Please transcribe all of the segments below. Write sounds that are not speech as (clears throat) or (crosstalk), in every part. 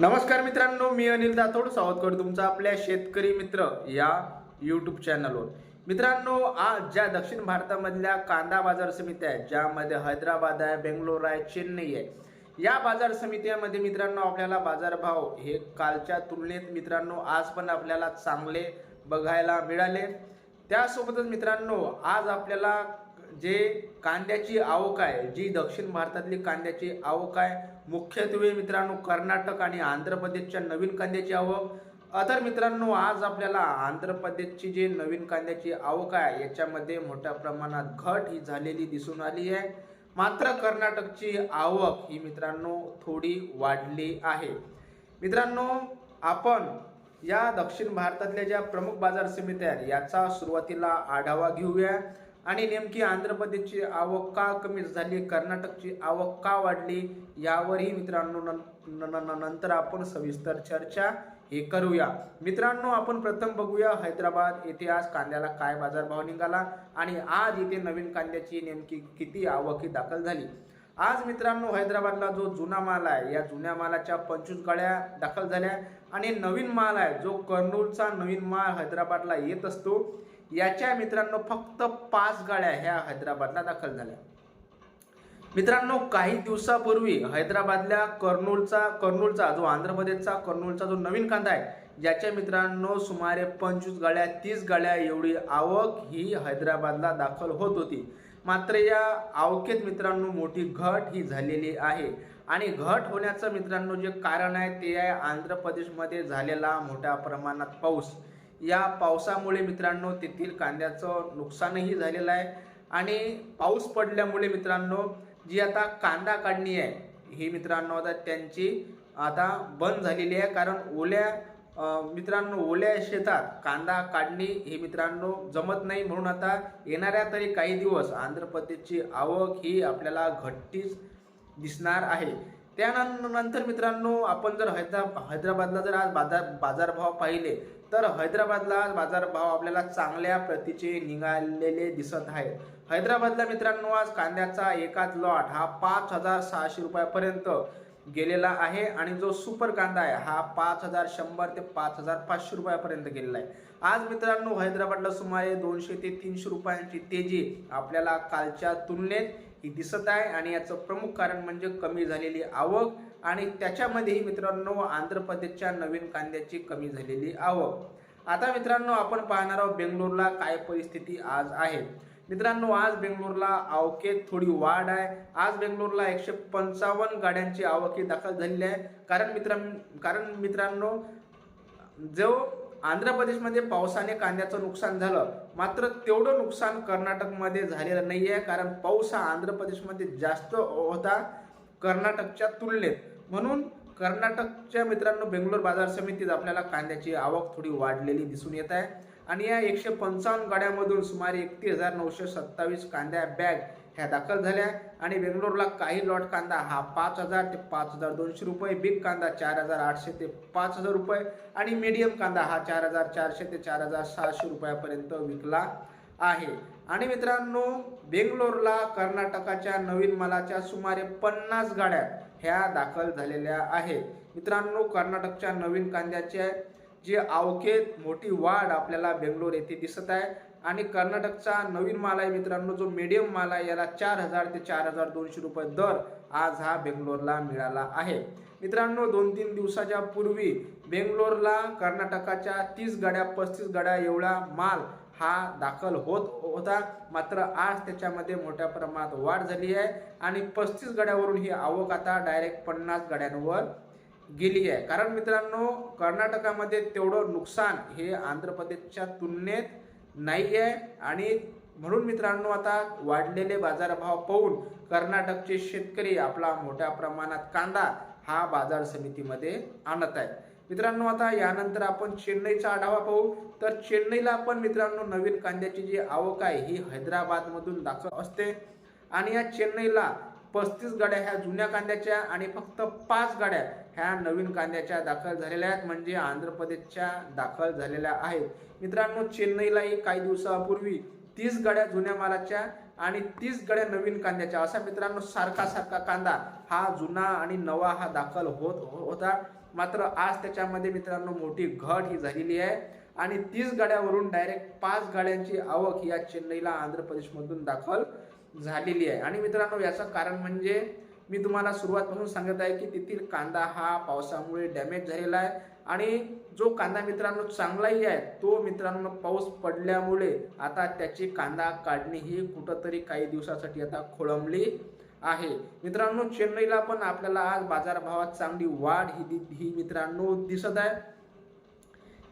नमस्कार मित्रांनो मी अनिल दाथोड स्वागत करतो तुमचा आपल्या शेतकरी मित्र या यूट्यूब चॅनलवर मित्रांनो आज ज्या दक्षिण भारतामधल्या कांदा बाजार समित्या आहेत ज्यामध्ये हैदराबाद आहे बेंगलोर आहे चेन्नई आहे या बाजार समित्यामध्ये मित्रांनो आपल्याला बाजारभाव हे कालच्या तुलनेत मित्रांनो आज पण आपल्याला चांगले बघायला मिळाले. त्यासोबतच मित्रांनो आज आपल्याला जे कांद्याची आवक आहे जी दक्षिण भारतातली कांद्याची आवक आहे मुख्यत्वे मित्रांनो कर्नाटक आणि आंध्र प्रदेशच्या नवीन कांद्याची आवक. अदर मित्रांनो आज आपल्याला आंध्र प्रदेशची जी नवीन कांद्याची आवक आहे याच्यामध्ये मोठ्या प्रमाणात घट ही झालेली दिसून आली आहे. मात्र कर्नाटकची आवक ही मित्रांनो थोडी वाढली आहे. मित्रांनो आपण या दक्षिण भारतातल्या ज्या प्रमुख बाजार समित्या आहेत याचा सुरुवातीला आढावा घेऊया. आणि नेमकी आंध्र प्रदेशची आवक का कमी झाली कर्नाटकची आवक का वाढली यावरही मित्रांनो न- नंतर आपण सविस्तर चर्चा हे करूया. मित्रांनो आपण प्रथम बघूया हैदराबाद येथे आज कांद्याला काय बाजारभाव निघाला आणि आज इथे नवीन कांद्याची नेमकी किती आवक ही दाखल झाली. आज मित्रांनो हैदराबादला जो जुना माल आहे या जुन्या मालाच्या पंचवीस गाड्या दाखल झाल्या आणि नवीन माल आहे जो कर्नूलचा नवीन माल हैदराबादला येत असतो. याच्या मित्रांनो फक्त पाच गाड्या ह्या हैदराबादला दाखल झाल्या. मित्रांनो काही दिवसापूर्वी हैदराबादल्या कर्नूलचा कर्नूलचा जो आंध्र प्रदेशचा कर्नूलचा जो नवीन कांदा आहे ज्याच्या मित्रांनो सुमारे पंचवीस गाड्या तीस गाड्या एवढी आवक ही हैदराबादला दाखल होत होती. मात्र या आवकेत मित्रांनो मोठी घट ही झालेली आहे. आणि घट होण्याचं मित्रांनो जे कारण आहे ते आहे आंध्र प्रदेशमध्ये झालेला मोठ्या प्रमाणात पाऊस. या पावसामुळे मित्रांनो तेथील कांद्याचं नुकसानही झालेलं आहे. आणि पाऊस पडल्यामुळे मित्रांनो जी आता कांदा काढणी आहे ही मित्रांनो आता त्यांची आता बंद झालेली आहे. कारण ओल्या मित्रांनो ओल्या शेतात कांदा काढणी ही मित्रांनो जमत नाही. म्हणून आता येणाऱ्या तरी काही दिवस आंध्र प्रदेशची आवक ही आपल्याला घट्टीच दिसणार आहे. त्यानंतर मित्रांनो आपण जर हैदरा हैदराबादला जर आज बाजार बाजारभाव पाहिले तर हैदराबादला बाजारभाव आपल्याला चांगल्या प्रतीचे निघालेले दिसत आहे हैदराबादला मित्रांनो आज कांद्याचा एकाच लॉट हा पाच हजार सहाशे रुपयापर्यंत गेलेला आहे आणि जो सुपर कांदा आहे हा पाच हजार शंभर ते पाच हजार पाचशे रुपयापर्यंत गेलेला आहे. आज मित्रांनो हैदराबादला सुमारे दोनशे ते तीनशे रुपयांची तेजी आपल्याला कालच्या तुलनेत ही दिसत आहे आणि याचं प्रमुख कारण म्हणजे कमी झालेली आवक आणि त्याच्यामध्येही मित्रांनो आंध्र प्रदेशच्या नवीन कांद्याची कमी झालेली आवक. आता मित्रांनो आपण पाहणार आहोत बेंगलोरला काय परिस्थिती आज आहे. मित्रांनो आज बेंगलोरला आवकेत थोडी वाढ आहे. आज बेंगलोरला एकशे पंचावन्न गाड्यांची आवक ही दाखल झालेली आहे. कारण मित्रां कारण मित्रांनो जो आंध्र प्रदेशमध्ये पावसाने कांद्याचं नुकसान झालं. मात्र तेवढं नुकसान कर्नाटकमध्ये झालेलं नाही आहे कारण पाऊस हा आंध्र प्रदेशमध्ये जास्त होता कर्नाटकच्या तुलनेत. म्हणून कर्नाटकच्या मित्रांनो बेंगलोर बाजार समितीत आपल्याला कांद्याची आवक थोडी वाढलेली दिसून येत आहे. आणि या एकशे पंचावन्न गाड्यामधून सुमारे एकतीस हजार नऊशे सत्तावीस कांद्या बॅग ह्या दाखल झाल्या आणि बेंगलोरला काही लॉट कांदा हा पाच हजार ते पाच हजार दोनशे रुपये बिग कांदा चार हजार आठशे ते पाच हजार रुपये आणि मीडियम कांदा हा चार हजार चारशे ते चार हजार सहाशे रुपयापर्यंत विकला आहे. आणि मित्रांनो बेंगलोरला कर्नाटकाच्या नवीन मालाच्या सुमारे पन्नास गाड्या ह्या दाखल झालेल्या आहेत. मित्रांनो कर्नाटकच्या नवीन कांद्याच्या जे आवकेत मोठी वाढ आपल्याला बेंगलोर येथे दिसत आहे. आणि कर्नाटकचा नवीन माल आहे मित्रांनो जो मीडियम माल आहे याला चार हजार ते चार हजार दोनशे रुपये दर आज हा बेंगलोरला मिळाला आहे. मित्रांनो दोन तीन दिवसाच्या पूर्वी बेंगलोरला कर्नाटकाच्या तीस गाड्या पस्तीस गाड्या एवढा माल हा दाखल होत होता. मात्र आज त्याच्यामध्ये मोठ्या प्रमाणात वाढ झाली आहे आणि पस्तीस गाड्यावरून ही आवक आता डायरेक्ट पन्नास गाड्यांवर गेली आहे. कारण मित्रांनो कर्नाटकामध्ये तेवढं नुकसान हे आंध्र प्रदेशच्या तुलनेत नाही आहे. आणि म्हणून मित्रांनो आता वाढलेले बाजारभाव पाहून कर्नाटकचे शेतकरी आपला मोठ्या प्रमाणात कांदा हा बाजार समितीमध्ये आणत आहे मित्रांनो आता यानंतर आपण चेन्नईचा आढावा पाहू. तर चेन्नईला पण मित्रांनो नवीन कांद्याची जी आवक आहे ही हैदराबादमधून दाखल असते. आणि या चेन्नईला पस्तीस गाड्या ह्या जुन्या कांद्याच्या आणि फक्त पाच गाड्या ह्या नवीन कांद्याच्या दाखल झालेल्या आहेत म्हणजे आंध्र प्रदेशच्या दाखल झालेल्या आहेत. मित्रांनो चेन्नईलाही काही दिवसापूर्वी तीस गाड्या जुन्या मालाच्या आणि तीस गड्या नवीन कांद्याच्या. असा मित्रांनो सारखा सारखा कांदा हा जुना आणि नवा हा दाखल होत होता. मात्र आज त्याच्यामध्ये मित्रांनो मोठी घट ही झालेली आहे. आणि तीस गाड्यावरून डायरेक्ट पाच गाड्यांची आवक या चेन्नईला आंध्र प्रदेशमधून दाखल झालेली आहे. आणि मित्रांनो याचं कारण म्हणजे मी तुम्हाला सुरुवातपासून सांगत आहे की तेथील कांदा हा पावसामुळे डॅमेज झालेला आहे. आणि जो कांदा मित्रांनो चांगलाही आहे तो मित्रांनो पाऊस पडल्यामुळे आता त्याची कांदा काढणी ही कुठंतरी काही दिवसासाठी आता खोळंबली आहे. मित्रांनो चेन्नईला पण आपल्याला आज बाजारभावात चांगली वाढ ही ही मित्रांनो दिसत आहे.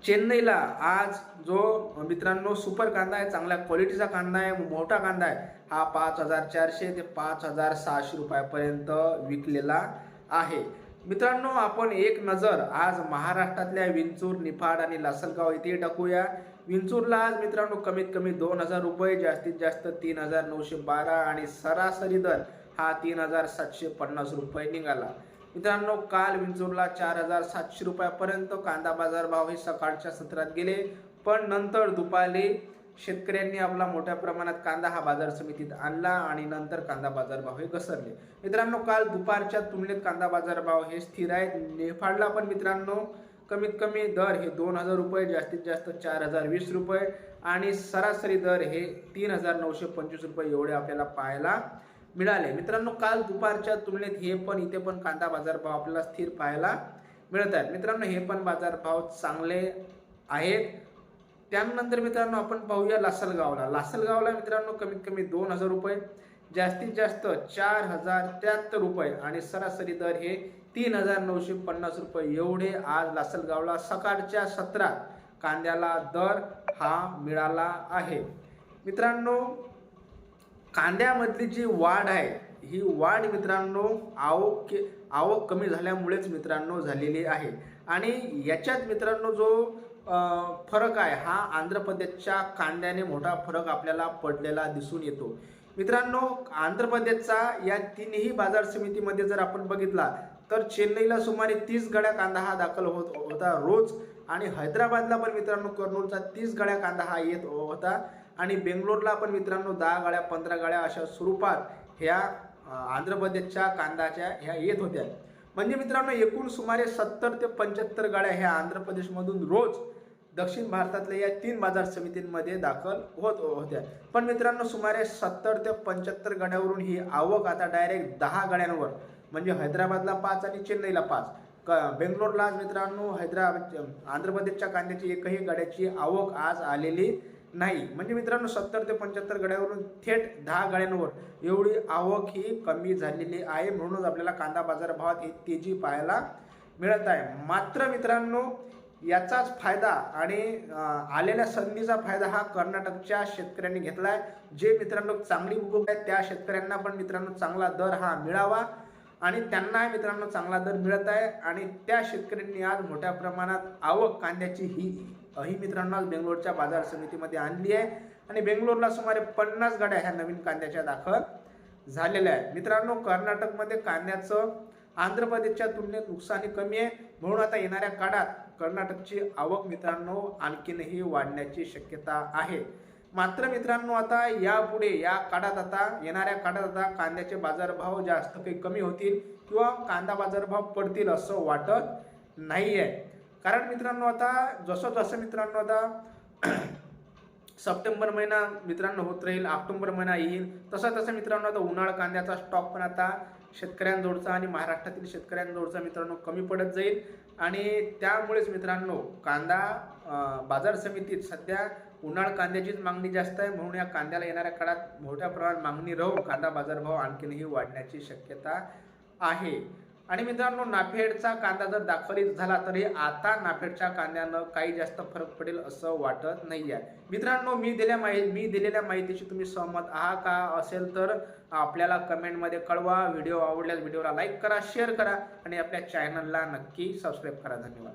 चेन्नईला आज जो मित्रांनो सुपर कांदा आहे चांगल्या क्वालिटीचा कांदा आहे मोठा कांदा आहे हा पाच हजार चारशे ते पाच हजार सहाशे रुपयापर्यंत विकलेला आहे. मित्रांनो आपण एक नजर आज महाराष्ट्रातल्या विंचूर निफाड आणि लासलगाव इथे टाकूया. विंचूरला आज मित्रांनो कमीत कमी दोन हजार रुपये जास्तीत जास्त तीन हजार नऊशे बारा आणि सरासरी दर हा तीन हजार सातशे पन्नास रुपये निघाला. मित्रांनो काल विंचूरला चार हजार सातशे रुपयापर्यंत कांदा बाजार भाव हे सकाळच्या सत्रात गेले पण नंतर दुपारी शेतकऱ्यांनी आपला मोठ्या प्रमाणात कांदा हा बाजार समितीत आणला आणि नंतर कांदा बाजारभाव हे घसरले. मित्रांनो काल दुपारच्या तुलनेत कांदा बाजारभाव हे स्थिर आहेत. नेफाडला पण मित्रांनो कमीत कमी दर हे दोन हजार रुपये जास्तीत जास्त चार हजार वीस रुपये आणि सरासरी दर हे तीन हजार नऊशे पंचवीस रुपये एवढे आपल्याला पाहायला मिळाले. मित्रांनो काल दुपारच्या तुलनेत हे पण इथे पण कांदा बाजारभाव आपल्याला स्थिर पाहायला मिळत आहेत. मित्रांनो हे पण बाजारभाव चांगले आहेत. त्यानंतर मित्रांनो आपण पाहूया लासलगावला लासलगावला मित्रांनो कमीत कमी दोन हजार रुपये जास्तीत जास्त चार हजार त्र्याहत्तर रुपये आणि सरासरी दर हे तीन हजार नऊशे पन्नास रुपये. एवढे आज लासलगावला सकाळच्या सत्रात कांद्याला दर हा मिळाला आहे. मित्रांनो कांद्यामधली जी वाढ आहे ही वाढ मित्रांनो आवक आवक कमी झाल्यामुळेच मित्रांनो झालेली आहे. आणि याच्यात मित्रांनो जो फरक आहे. हा आंध्र प्रदेशच्या कांद्याने मोठा फरक आपल्याला पडलेला दिसून येतो. मित्रांनो आंध्र प्रदेशचा या तीनही बाजार समितीमध्ये जर आपण बघितला तर चेन्नईला सुमारे तीस गड्या कांदा हा दाखल होत होता रोज. आणि हैदराबादला पण मित्रांनो कर्नूलचा तीस गड्या कांदा हा येत होता. आणि बेंगलोरला पण मित्रांनो दहा गाड्या पंधरा गाड्या अशा स्वरूपात ह्या आंध्र प्रदेशच्या कांद्याच्या ह्या येत होत्या. म्हणजे मित्रांनो एकूण सुमारे सत्तर ते पंच्याहत्तर गाड्या ह्या आंध्र प्रदेशमधून रोज दक्षिण भारतातल्या या तीन बाजार समितींमध्ये दाखल होत होत्या. पण मित्रांनो सुमारे सत्तर ते पंच्याहत्तर गाड्यावरून ही आवक आता डायरेक्ट दहा गाड्यांवर म्हणजे हैदराबादला पाच आणि चेन्नईला पाच. क बेंगलोरला आज मित्रांनो हैदराबाद आंध्र प्रदेशच्या कांद्याची एकही गाड्याची आवक आज आलेली नाही. म्हणजे मित्रांनो सत्तर ते पंच्याहत्तर गड्यावरून थेट दहा गाड्यांवर एवढी आवक ही कमी झालेली आहे. म्हणूनच आपल्याला कांदा बाजार भावात ही तेजी पाहायला मिळत आहे. मात्र मित्रांनो याचाच फायदा आणि आलेल्या संधीचा फायदा हा कर्नाटकच्या शेतकऱ्यांनी घेतला आहे. जे मित्रांनो चांगली उगवत आहेत त्या शेतकऱ्यांना पण मित्रांनो चांगला दर हा मिळावा आणि त्यांना मित्रांनो चांगला दर मिळत आहे. आणि त्या शेतकऱ्यांनी आज मोठ्या प्रमाणात आवक कांद्याची ही ही मित्रांनो आज बेंगलोरच्या बाजार समितीमध्ये आणली आहे आणि बेंगलोरला सुमारे पन्नास गाड्या ह्या नवीन कांद्याच्या दाखल झालेल्या आहेत. मित्रांनो कर्नाटकमध्ये कांद्याचं आंध्र प्रदेशच्या तुलनेत नुकसानी कमी आहे. म्हणून आता येणाऱ्या काळात कर्नाटकची आवक मित्रांनो आणखीनही वाढण्याची शक्यता आहे. मात्र मित्रांनो आता यापुढे या काळात आता येणाऱ्या काळात आता कांद्याचे बाजारभाव जास्त काही कमी होतील किंवा कांदा बाजारभाव पडतील असं वाटत नाही आहे कारण मित्रांनो आता जसं जसं मित्रांनो आता (clears throat) सप्टेंबर महिना मित्रांनो होत राहील ऑक्टोबर महिना येईल तसं तसं मित्रांनो आता उन्हाळा कांद्याचा स्टॉक पण आता शेतकऱ्यांजवळचा आणि महाराष्ट्रातील शेतकऱ्यांजवळचा मित्रांनो कमी पडत जाईल. आणि त्यामुळेच मित्रांनो कांदा बाजार समितीत सध्या उन्हाळ कांद्याचीच मागणी जास्त आहे. म्हणून या कांद्याला येणाऱ्या काळात मोठ्या प्रमाणात मागणी राहून कांदा बाजारभाव आणखीनही वाढण्याची शक्यता आहे. आणि मित्रांनो नाफेडचा कांदा जर दाखवली झाला तरी आता नाफेडच्या कांद्यानं काही जास्त फरक पडेल असं वाटत नाही आहे मित्रांनो मी दिल्या माहिती मी दिलेल्या माहितीशी तुम्ही सहमत आहात का असेल तर आपल्याला कमेंटमध्ये कळवा. व्हिडिओ आवडल्यास व्हिडिओला लाईक करा शेअर करा आणि आपल्या चॅनलला नक्की सबस्क्राईब करा. धन्यवाद.